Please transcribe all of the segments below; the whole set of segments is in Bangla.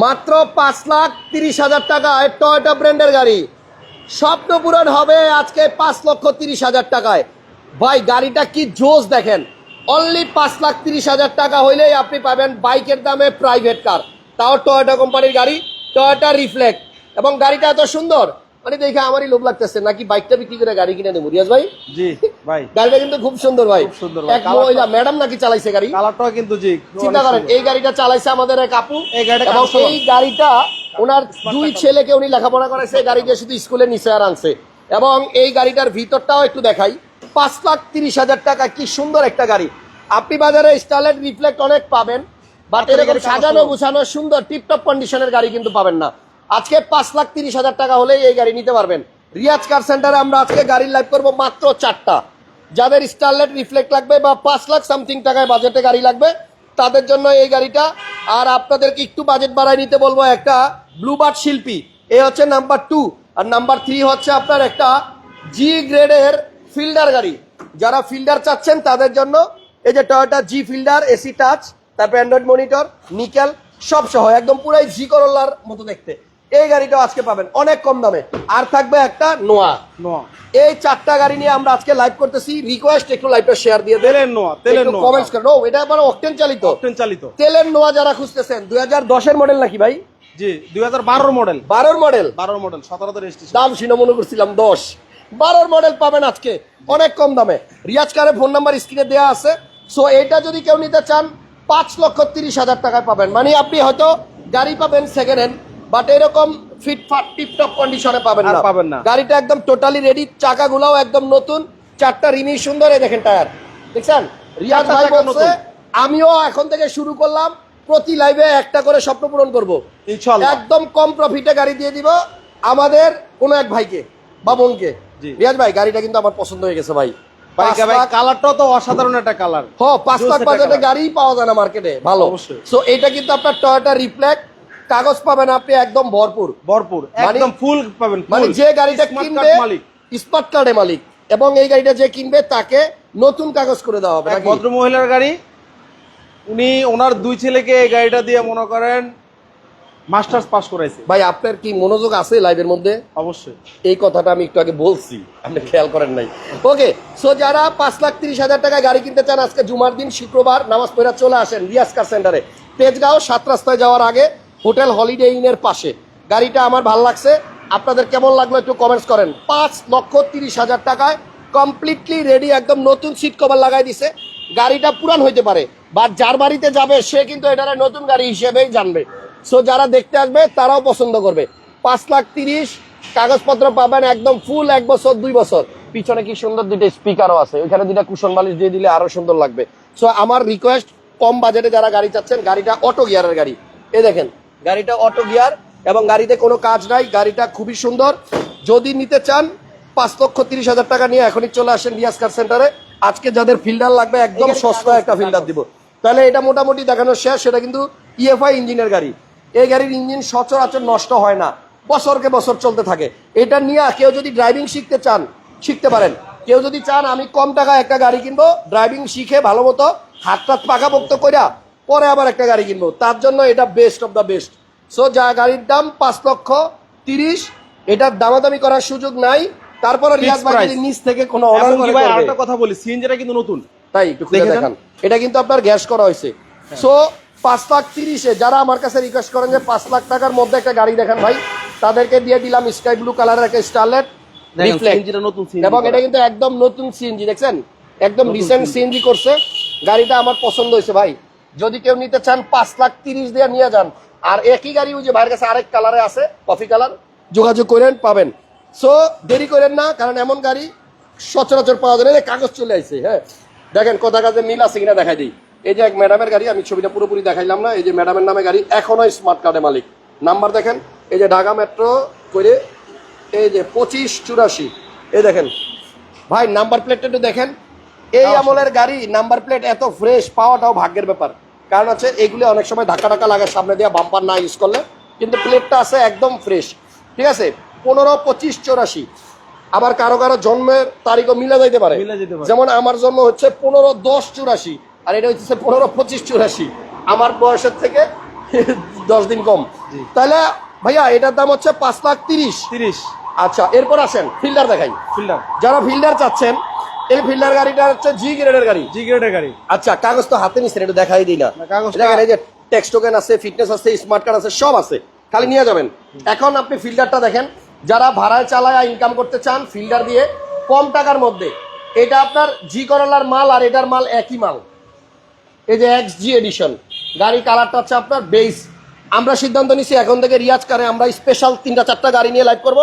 মাত্র পাঁচ লাখ তিরিশ হাজার টাকায় টয়োটা ব্র্যান্ডের গাড়ি। স্বপ্ন পূরণ হবে আজকে পাঁচ লক্ষ তিরিশ হাজার টাকায়। ভাই, গাড়িটা কি জোস দেখেন। অনলি পাঁচ লাখ তিরিশ হাজার টাকা হইলেই আপনি পাবেন বাইকের দামে প্রাইভেট কার তাও টয়োটা কোম্পানির গাড়ি টয়োটা রিফ্লেক্ট এবং গাড়িটা এত সুন্দর মানে দেখে আমারই লোভ লাগতেছে নাকি বাইকটা বিক্রি করে গাড়ি কিনে দেবো রিয়াজ ভাই? জি ভাই। গাড়িটা কিন্তু খুব সুন্দর ভাই। সুন্দর। এক মহিলা ম্যাডাম নাকি চালাইছে গাড়ি? কালারটাও কিন্তু জি চিন্তা করেন এই গাড়িটা চালাইছে আমাদের এক আপু এই গাড়িটা এবং এই গাড়িটা ওনার দুই ছেলেকে উনি লেখাপড়া করেছে এই গাড়ি দিয়ে শুধু স্কুলে নিচে আর আনছে। এবং এই গাড়িটার ভিতরটাও একটু দেখাই পাঁচ লাখ তিরিশ হাজার টাকা কি সুন্দর একটা গাড়ি। আপনি বাজারে স্টারলেট রিফ্লেক্ট অনেক পাবেন বাট এরকম সাজানো গুছানো সুন্দর টিপটপ কন্ডিশনের গাড়ি কিন্তু পাবেন না। আজকে পাঁচ লাখ তিরিশ হাজার টাকা হলেই এই গাড়ি নিতে পারবেন। রিয়াজ কার সেন্টারে আমরা আজকে গাড়ির লাইভ করব মাত্র চারটা। যাদের স্টারলেট রিফ্লেক্ট লাগবে বা পাঁচ লাখ সামথিং টাকায় বাজেটে গাড়ি লাগবে, তাদের জন্য এই গাড়িটা। আর আপনাদেরকে একটু বাজেট বাড়ায় নিতে বলব একটা ব্লুবার্ড শিল্পী। এ হচ্ছে নাম্বার টু আর নাম্বার থ্রি হচ্ছে আপনার একটা জি গ্রেডের ফিল্ডার গাড়ি। যারা ফিল্ডার চাচ্ছেন তাদের জন্য এই যে Toyota G fielder AC touch তারপর অ্যান্ড্রয়েড মনিটর নিকেল সব সহ একদম পুরাই জি করোলার মতো দেখতে। এই গাড়িটাও আজকে পাবেন অনেক কম দামে। আর থাকবে একটা নোয়া। নোয়া। এই চারটা গাড়ি নিয়ে আমরা আজকে লাইভ করতেছি। রিকোয়েস্ট একটু লাইভটা শেয়ার দিয়ে তেলের নোয়া তেলের নোয়া। কমেন্টস করেন ও এটা আবার অকটেন চালিত। অকটেন চালিত। তেলের নোয়া যারা খুঁজতেছেন দুই হাজার দশের মডেল নাকি ভাই? জি দুই হাজার বারোর মডেল বারোর মডেল বারোর মডেল সতেরোতে রেজিস্ট্রেশন দাম শুনে মনে করছিলাম দশ। বারোর মডেল পাবেন আজকে অনেক কম দামে। রিয়াজ কারের ফোন নাম্বার স্ক্রিনে দেওয়া আছে। সো এটা যদি কেউ নিতে চান পাঁচ লক্ষ তিরিশ হাজার টাকায় পাবেন। মানে আপনি হয়তো গাড়ি পাবেন সেকেন্ড হ্যান্ড বাট এরকম ফিটফাট টিপটপ কন্ডিশনে পাবেন না। পাবেন না। গাড়িটা একদম টোটালি রেডি চাকাগুলোও একদম নতুন চারটা রিমি সুন্দর এই দেখেন টায়ার দেখছেন? রিয়াজ ভাই বলছে আমিও এখন থেকে শুরু করলাম প্রতি লাইভে একটা করে স্বপ্ন পূরণ করব। একদম কম প্রফিটে গাড়ি দিয়ে দিব আমাদের কোনো এক ভাইকে বা বোনকে। জি। রিয়াজ ভাই গাড়িটা কিন্তু আমার পছন্দ হয়ে গেছে ভাই। কালারটাও তো অসাধারণ একটা কালার হ পাঁচ লাখ বাজেটে গাড়ি পাওয়া যায় না মার্কেটে ভালো। সো এটা কিন্তু আপনার টয়োটা রিফ্লেক্ট কাগজ পাবেন আপনি একদম ভরপুর। ভরপুর মানে- একদম ফুল পাবেন মানে যে গাড়িটা কিনবে মালিক। স্মার্ট কার্ডে মালিক। এবং এই গাড়িটা যে কিনবে তাকে নতুন কাগজ করে দেওয়া হবে? ভদ্র মহিলার গাড়ি। উনি ওনার দুই ছেলেকে এই গাড়িটা দিয়ে মনে করেন মাস্টার্স পাস করাইছে। ভাই আপনার কি মনোযোগ আছে লাইভের মধ্যে? অবশ্যই। এই কথাটা আমি একটু আগে বলছি আপনি খেয়াল করেন নাই। ওকে সো যারা পাঁচ লাখ তিরিশ হাজার টাকায় গাড়ি কিনতে চান আজকে জুমার দিন শুক্রবার নামাজ পড়া চলে আসেন রিয়াজ কার সেন্টারে। তেজগাঁও সাত রাস্তায় যাওয়ার আগে হোটেল হলিডে ইনের পাশে। গাড়িটা আমার ভালো লাগছে। আপনাদের কেমন লাগল একটু কমেন্টস করেন। পাঁচ লক্ষ তিরিশ হাজার টাকায় কমপ্লিটলি রেডি একদম নতুন সিট কভার লাগাই দিছে। গাড়িটা পুরান হইতে পারে। বা যার বাড়িতে যাবে, সে কিন্তু এটারে নতুন গাড়ি হিসেবেই জানবে। সো যারা দেখতে আসবে, তারাও পছন্দ করবে। পাঁচ লাখ তিরিশ, কাগজপত্র পাবেন একদম ফুল এক বছর, দুই বছর। পিছনে কি সুন্দর দুইটা স্পিকারও আছে। ওইখানে দুইটা কুশন বালিশ দিয়ে দিলে আরও সুন্দর লাগবে। সো আমার রিকোয়েস্ট কম বাজেটে যারা গাড়ি চাচ্ছেন, গাড়িটা অটো গিয়ারের গাড়ি। এ দেখেন গাড়িটা অটো গিয়ার এবং গাড়িতে কোনো কাজ নাই গাড়িটা খুবই সুন্দর। যদি নিতে চান পাঁচ লক্ষ তিরিশ হাজার টাকা নিয়ে এখনই চলে আসেন রিয়াজ কার সেন্টারে। আজকে যাদের ফিল্ডার লাগবে একদম সস্তা একটা ফিল্ডার দিব। তাহলে এটা মোটামুটি দেখানো শেষ সেটা কিন্তু ইএফআই ইঞ্জিনের গাড়ি। এই গাড়ির ইঞ্জিন সচরাচর নষ্ট হয় না বছরকে বছর চলতে থাকে। এটা নিয়ে কেউ যদি ড্রাইভিং শিখতে চান শিখতে পারেন। কেউ যদি চান আমি কম টাকা একটা গাড়ি কিনবো ড্রাইভিং শিখে ভালো মতো হাত টাত পাকাপোক্ত কইরা পরে আবার একটা গাড়ি কিনবো। তার জন্য এটা best of the best so যা গাড়ির দাম পাঁচ লক্ষ তিরিশ এটার দামাদামি করার সুযোগ নাই। তারপরে রিয়াজ ভাই নিচ থেকে কোনো অর্ডার করে ভাই আরেকটা কথা বলি সিএনজিটা কিন্তু নতুন। তাই একটু খুলে দেখান। এটা কিন্তু আপনার গ্যাস করা হয়েছে। সো পাঁচ লাখ তিরিশে যারা আমার কাছে রিকোয়েস্ট করেন যে পাঁচ লাখ টাকার মধ্যে একটা গাড়ি দেখান ভাই তাদেরকে দিয়ে দিলাম স্কাই ব্লু কালারের একটা স্টারলেট দেখেন, এবং এটা কিন্তু একদম নতুন সিএনজি দেখছেন? একদম রিসেন্ট সিএনজি করছে। গাড়িটা আমার পছন্দ হয়েছে ভাই। যদি কেউ নিতে চান পাঁচ লাখ তিরিশ দিয়ে নিয়ে যান। আর একই গাড়ি ওই যে ভাইয়ের কাছে আরেক কালারে আছে কফি কালার যোগাযোগ করেন পাবেন। সো দেরি করেন না কারণ এমন গাড়ি সচরাচর পাওয়া যায় না। কাগজ চলে আসছে হ্যাঁ। দেখেন কোথা কাজে মিল আছে কিনা দেখাই দিই। এই যে এক ম্যাডামের গাড়ি আমি ছবিটা পুরোপুরি দেখাইলাম না। এই যে ম্যাডামের নামে গাড়ি এখনও স্মার্ট কার্ডের মালিক। নাম্বার দেখেন এই যে ঢাকা মেট্রো করে এই যে পঁচিশ চুরাশি। এই দেখেন ভাই নাম্বার প্লেটটা একটু দেখেন। এই আমলের গাড়ি নাম্বার প্লেট এত ফ্রেশ পাওয়াটাও ভাগ্যের ব্যাপার। কারণ হচ্ছে এগুলো অনেক সময় ধাক্কা টাকা লাগে সামনে দিয়ে বাম্পার না ইউজ করলে। কিন্তু প্লেটটা আছে একদম ফ্রেশ ঠিক আছে? পনেরো পঁচিশ চৌরাশি। আবার কারও কারও জন্মের তারিখও মিলে যাইতে পারে। যেমন আমার জন্ম হচ্ছে পনেরো দশ চুরাশি আর এটা হচ্ছে পনেরো পঁচিশ চুরাশি। আমার বয়সের থেকে দশ দিন কম। তাহলে ভাইয়া এটার দাম হচ্ছে পাঁচ লাখ তিরিশ। তিরিশ। আচ্ছা এরপর আসেন ফিল্ডার দেখাই। ফিল্ডার যারা ফিল্ডার চাচ্ছেন এই ফিল্ডার গাড়িটা হচ্ছে জি গ্রেডের গাড়ি। জি গ্রেডের গাড়ি। আচ্ছা কাগজ তো হাতে নিচ্ছেন একটু দেখাই দিই না। কাগজটা- দেখেন এই যে টেক্সট টোকেন আছে ফিটনেস আছে স্মার্ট কার্ড আছে সব আছে। খালি নিয়ে যাবেন। এখন আপনি ফিল্ডারটা দেখেন যারা ভাড়ায় চালায় ইনকাম করতে চান ফিল্ডার দিয়ে কম টাকার মধ্যে এটা আপনার জি করলার মাল আর এটার মাল একই মাল। এই যে এক্স জি এডিশন গাড়ি কালারটা হচ্ছে আপনার বেস আমরা সিদ্ধান্ত নিছি এখন থেকে রিয়াজ কারে আমরা স্পেশাল তিনটা চারটা গাড়ি নিয়ে লাইভ করব।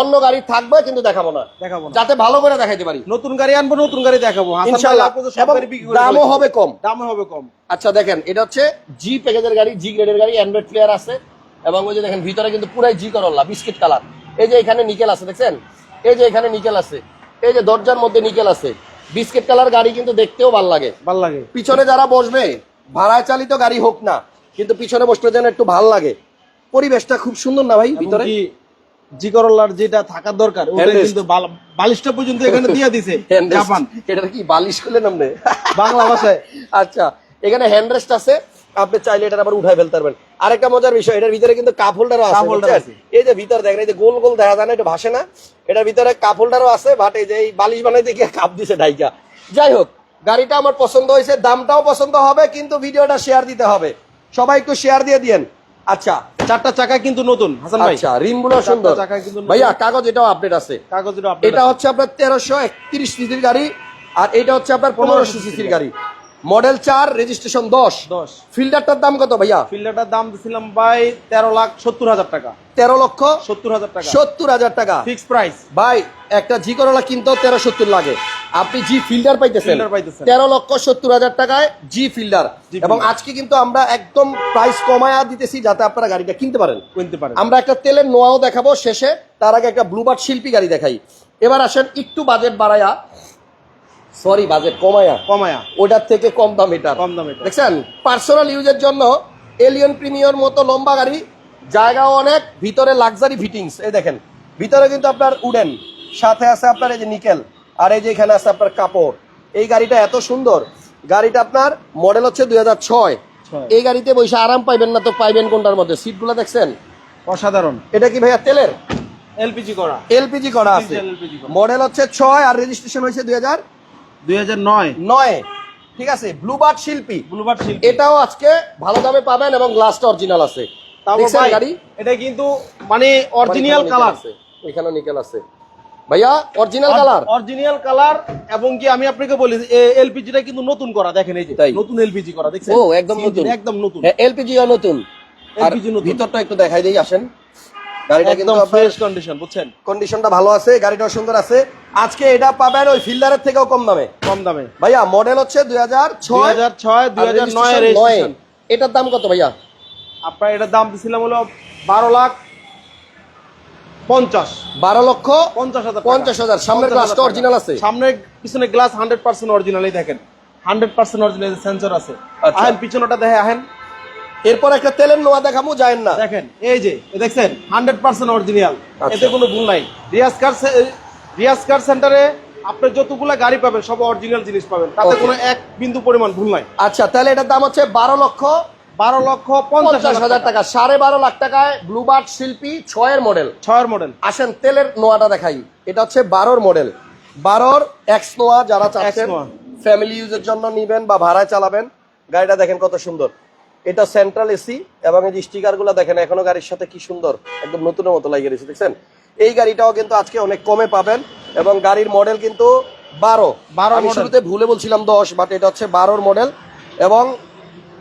অন্য গাড়ি থাকবে কিন্তু দেখাবো না। দেখাবো। যাতে ভালো করে দেখাইতে পারি। নতুন গাড়ি আনব নতুন গাড়ি দেখাবো। ইনশাআল্লাহ দামও হবে কম। দামও হবে কম। আচ্ছা দেখেন এটা হচ্ছে জি প্যাকেজের গাড়ি জি গ্রেডের গাড়ি অ্যান্ড্রয়েড প্লেয়ার আছে। এবং ওই যে দেখেন ভিতরে কিন্তু পুরাই জি করল্লা বিস্কিট কালার এই যে এখানে নিকেল আছে দেখছেন? এই যে এখানে নিকেল আছে। এই যে দরজার মধ্যে নিকেল আছে। বিস্কিট কালার গাড়ি কিন্তু দেখতেও ভালো লাগে। ভালো লাগে। পিছনে যারা বসবে ভাড়ায় চালিত গাড়ি হোক না কিন্তু পিছনে বসলে যেন একটু ভালো লাগে। পরিবেশটা খুব সুন্দর না ভাই ভিতরে? জি করলার যেটা থাকার দরকার ওটা। কিন্তু বাল- বালিশটা পর্যন্ত এখানে দিয়ে দিছে জাপান। এটা কি বালিশ বাংলা ভাষায়। আচ্ছা এখানে হ্যান্ডরেস্ট আছে আপনি চাইলে এটা আবার উঠাই ফেলতে পারবেন। আরেকটা মজার বিষয় এটার ভিতরে কিন্তু কাপ হোল্ডারও? আছে। এই যে ভিতরে দেখেন এই যে গোল গোল দেখা যায় না এটা ভাসে না। এটার ভিতরে কাপ হোল্ডারও আছে বাট এই যে এই বালিশ বানাইতে গিয়ে কাপ দিছে ঢাইকা যাই হোক গাড়িটা আমার পছন্দ হয়েছে দামটাও পছন্দ হবে কিন্তু ভিডিওটা শেয়ার দিতে হবে। সবাই একটু শেয়ার দিয়ে দিয়েন। আচ্ছা চারটা চাকা কিন্তু নতুন হাসান ভাই। আচ্ছা রিমগুলো সুন্দর। চাকা কিন্তু ভাইয়া কাগজ এটাও আপডেট আছে। কাগজ এটা হচ্ছে আপনার তেরোশো একত্রিশ সিসির গাড়ি আর এটা হচ্ছে আপনার পনেরোশো সিসির গাড়ি। মডেল চার রেজিস্ট্রেশন দশ। দশ। ফিল্ডারটার দাম কত ভাইয়া? ফিল্ডারটার দাম দিছিলাম ভাই তেরো লাখ সত্তর হাজার টাকা। তেরো লক্ষ সত্তর হাজার টাকা। সত্তর হাজার টাকা। ফিক্স প্রাইস ভাই একটা জি করলা কিনতেও তেরো সত্তর লাগে। আপনি জি ফিল্ডার পাইতেছেন। তেরো লক্ষ সত্তর হাজার টাকায় জি ফিল্ডার। এবং আজকে কিন্তু আমরা একদম প্রাইস কমায়া দিতেছি যাতে আপনারা গাড়িটা কিনতে পারেন। কিনতে পারেন। আমরা একটা তেলের নোয়াও দেখাবো শেষে। তার আগে একটা ব্লুবার্ড শিল্পী গাড়ি দেখাই। এবার আসেন একটু বাজেট বাড়ায়া। সরি বাজেট কমায়া। কমায়া। ওটার থেকে কম দাম এটা কম দাম এটা। দেখছেন? পার্সোনাল ইউজের জন্য এলিয়ন প্রিমিয়র মতো লম্বা গাড়ি জায়গাও অনেক ভিতরে লাক্সারি ফিটিংস এই দেখেন ভিতরে কিন্তু আপনার উডেন সাথে আছে আপনার এই যে নিকেল আর এই যে এখানে আছে আপনার কাপড়। এই গাড়িটা এত সুন্দর। গাড়িটা আপনার মডেল হচ্ছে দুই ছয়। এই গাড়িতে বসে আরাম পাইবেন না তো পাইবেন কোনটার মধ্যে? সিটগুলো দেখছেন? অসাধারণ। এটা কি ভাইয়া তেলের? এলপিজি করা। এলপিজি করা আছে। মডেল হচ্ছে ছয় আর রেজিস্ট্রেশন হয়েছে দুই হাজার দুই হাজার নয়। নয়। ঠিক আছে ব্লুবার্ড শিল্পী। ব্লুবার্ড শিল্প। এটাও আজকে ভালো দামে পাবেন এবং গ্লাসটা অরিজিনাল আছে। গাড়ি? এটা কিন্তু মানে অরিজিনাল কালার আছে, এখানেও নিকেল আছে। ভাইয়া অরিজিনাল কালার অরিজিনাল কালার এবং কি আমি আপনাকে বলি এলপিজিটা কিন্তু নতুন করা দেখেন এই যে তাই? নতুন এলপিজি করা দেখছেন? ও একদম নতুন। একদম নতুন। এলপিজি নতুন। আর ভিতরটা একটু দেখাই দিই আসেন। গাড়িটা কিন্তু ফ্রেশ কন্ডিশন বুঝছেন? কন্ডিশনটা ভালো আছে গাড়িটাও সুন্দর আছে। আজকে এটা পাবেন ওই ফিল্ডারের থেকেও কম দামে। কম দামে। ভাইয়া মডেল হচ্ছে দুই হাজার দুই ছয় হাজার ছয় দুই হাজার নয় নয়। রেজিস্ট্রেশন এটার দাম কত ভাইয়া? আপনার এটার দাম দিছিলাম হলো বারো লাখ পঞ্চাশ। বারো লক্ষ পঞ্চাশ হাজার। পঞ্চাশ হাজার। সামনের গ্লাসটা অরিজিনাল আছে? সামনে পিছনে গ্লাস হান্ড্রেড পার্সেন্ট অরিজিনালই দেখেন। হান্ড্রেড পার্সেন্ট অরিজিনাল সেন্সর আছে। আচ্ছা। আহেন পিছনেটা দেখে আহেন। এরপর একটা তেলের নোয়া দেখাবো যায়েন না। দেখেন এই যে দেখছেন হান্ড্রেড পার্সেন্ট অরিজিনাল। এতে কোনো ভুল নাই। রিয়াজ কার রিয়াজ কার সেন্টারে আপনি যতগুলো গাড়ি পাবেন সব অরিজিনাল জিনিস পাবেন। তাতে কোনো এক বিন্দু পরিমাণ ভুল নাই। আচ্ছা তাহলে এটার দাম হচ্ছে বারো লক্ষ বারো লক্ষ পঞ্চাশ হাজার টাকা। সাড়ে বারো লাখ টাকায় ব্লুবার্ড শিল্পী ছয়ের মডেল ছয়ের মডেল আসেন তেলের নোয়াটা দেখাই। এটা হচ্ছে বারোর মডেল বারোর এক্স নোয়া যারা চাচ্ছেন। ফ্যামিলি ইউজের জন্য নিবেন বা ভাড়ায় চালাবেন। গাড়িটা দেখেন কত সুন্দর। এটা সেন্ট্রাল এসি এবং এই যে স্টিকারগুলো দেখেন এখনও গাড়ির সাথে কি সুন্দর একদম নতুনের মতো লাগিয়ে রয়েছে দেখছেন? এই গাড়িটাও কিন্তু আজকে অনেক কমে পাবেন এবং গাড়ির মডেল কিন্তু বারো। 12 আমি শুরুতে ভুলে বলছিলাম দশ বাট এটা হচ্ছে বারোর মডেল এবং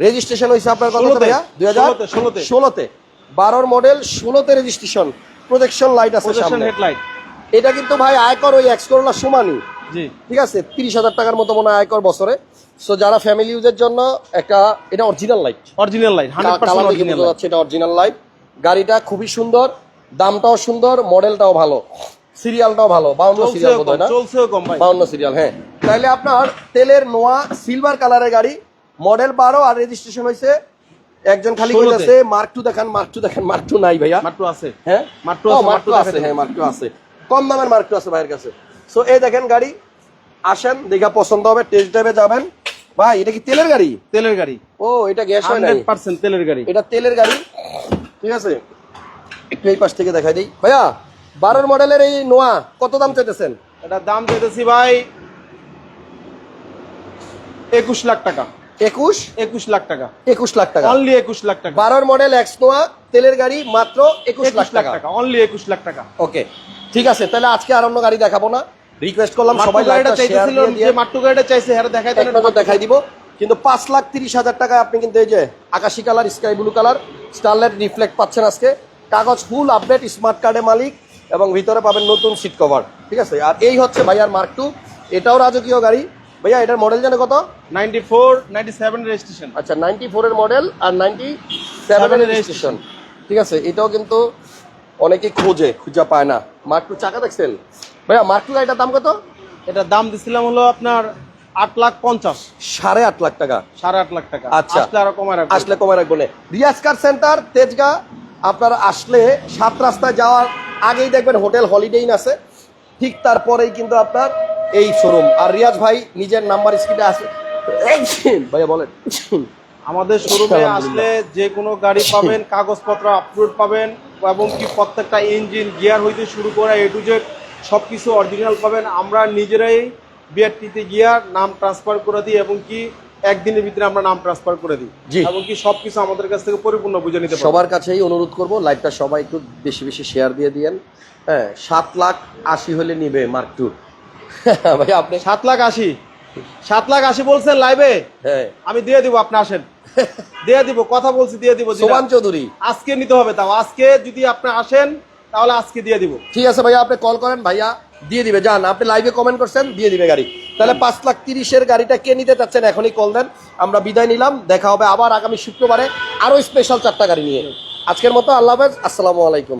রেজিস্ট্রেশন হয়েছে আপনার কত ভাইয়া? দুই হাজার ষোলোতে, বারোর মডেল ষোলোতে রেজিস্ট্রেশন প্রোটেকশন লাইট আছে সামনে। এটা কিন্তু ভাই আয়কর ওই এক্স করোলা সমানই ঠিক আছে? তিরিশ হাজার টাকার মতো মনে হয় আয়কর বছরে। সো যারা ফ্যামিলি ইউজের জন্য একটা এটা original light original light original যাচ্ছে এটা অরিজিনাল লাইট গাড়িটা খুবই সুন্দর দামটাও সুন্দর মডেলটাও ভালো সিরিয়ালটাও ভালো বাউন্ন সিরিয়াল বোধ হয় না? বাউন্ন সিরিয়াল হ্যাঁ। তাহলে আপনার তেলের নোয়া সিলভার কালারের গাড়ি মডেল বারো আর রেজিস্ট্রেশন হয়েছে একজন খালি। কইতাছে মার্ক টু দেখান মার্ক টু দেখান মার্ক টু নাই ভাইয়া। আছে। হ্যাঁ? মার্ক টু আছে, মার্ক মার্ক টু টু আছে হ্যাঁ মার্ক টু আছে। কম দামের মার্ক টু আছে ভাইয়ের কাছে। সো এই দেখেন গাড়ি আসেন দেখা পছন্দ হবে টেস্ট ড্রাইভে যাবেন। ভাই এটা কি তেলের গাড়ি? তেলের গাড়ি। ও এটা গ্যাস হয় হান্ড্রেড পার্সেন্ট তেলের গাড়ি। এটা তেলের গাড়ি? ঠিক আছে। একটু এই পাশ থেকে দেখাই দিই। ভাইয়া বারোর মডেলের এই নোয়া কত দাম চাইতেছেন? এটার দাম চাইতেছি ভাই একুশ লাখ টাকা। একুশ? একুশ লাখ টাকা। একুশ লাখ টাকা। অনলি একুশ লাখ টাকা। বারোর মডেল এক্স নোয়া তেলের গাড়ি মাত্র একুশ লাখ লাখ টাকা। টাকা। অনলি একুশ লাখ টাকা। ওকে ঠিক আছে তাহলে আজকে আর অন্য গাড়ি দেখাবো না। রিকোয়েস্ট করলাম সবাই লাইকটা শেয়ার চাইতেছিল দিয়ে যে মাট্টু গাড়িটা চাইছে হ্যাঁ দেখাই এক নজর দেখাই দিব। কিন্তু পাঁচ লাখ তিরিশ হাজার টাকায় আপনি কিন্তু এই যে আকাশি colour sky blue colour starlight reflect পাচ্ছেন আজকে। কাগজ ফুল আপডেট স্মার্ট কার্ডের মালিক এবং ভিতরে পাবেন নতুন সিট কভার ঠিক আছে? আর এই হচ্ছে ভাইয়ার মার্ক টু এটাও রাজকীয় গাড়ি। ভাইয়া এটার মডেল জানে কত? Ninety four ninety seven registration আচ্ছা নাইনটি ফোরের মডেল আর নাইনটি সেভেনের রেজিস্ট্রেশন ঠিক আছে? এটাও কিন্তু অনেকেই খোঁজে খুঁজা পায় না। মার্ক টু চাকা দেখছেন ভাইয়া মার্ক গাড়িটার দাম কত? এটার দাম দিছিলাম হলো আপনার আট লাখ পঞ্চাশ। সাড়ে আট লাখ টাকা। সাড়ে আট লাখ টাকা। আচ্ছা। আসলে আরও কমায় রাখব। আসলে কমে রাখব রিয়াজ কার সেন্টার তেজগা? আপনার আসলে সাত রাস্তায় যাওয়ার আগেই দেখবেন হোটেল হলিডে ইন আছে। ঠিক তারপরেই কিন্তু আপনার এই শোরুম। আর রিয়াজ ভাই নিজের নাম্বার স্ক্রিনে আছে। ভাইয়া বলেন। আমাদের শোরুমে আসলে যে কোনো গাড়ি পাবেন কাগজপত্র আপলোড পাবেন এবং কি প্রত্যেকটা ইঞ্জিন গিয়ার হইতে শুরু করে এ টু জেড সব কিছু অরিজিনাল পাবেন। আমরা নিজেরাই বিআরটিতে গিয়ার নাম ট্রান্সফার করে দিই এবং কি একদিনের ভিতরে আমরা নাম ট্রান্সফার করে দিই। জি। এবং কি সব কিছু আমাদের কাছ থেকে পরিপূর্ণ বুঝে নিতে সবার কাছেই অনুরোধ করব লাইভটা সবাই একটু বেশি বেশি শেয়ার দিয়ে দিয়েন। হ্যাঁ সাত লাখ আশি হলে নিবে মার্ক টু ভাই আপনি সাত লাখ আশি। সাত লাখ আশি বলছেন লাইভে হ্যাঁ। আমি দিয়ে দিব আপনি আসেন। দিয়ে দিব কথা বলছি দিয়ে দিব। সোমান চৌধুরী। আজকে নিতে হবে তাও। আজকে যদি আপনি আসেন তাহলে আজকে দিয়ে দিব। ঠিক আছে ভাইয়া আপনি কল করেন ভাইয়া দিয়ে দিবে। যান আপনি লাইভে কমেন্ট করছেন দিয়ে দিবে গাড়ি। তাহলে পাঁচ লাখ তিরিশের গাড়িটা কে নিতে চাচ্ছেন এখনই কল দেন। আমরা বিদায় নিলাম দেখা হবে আবার আগামী শুক্রবারে আরও স্পেশাল চারটা গাড়ি নিয়ে। আজকের মতো আল্লাহ হাফেজ আসসালামু আলাইকুম।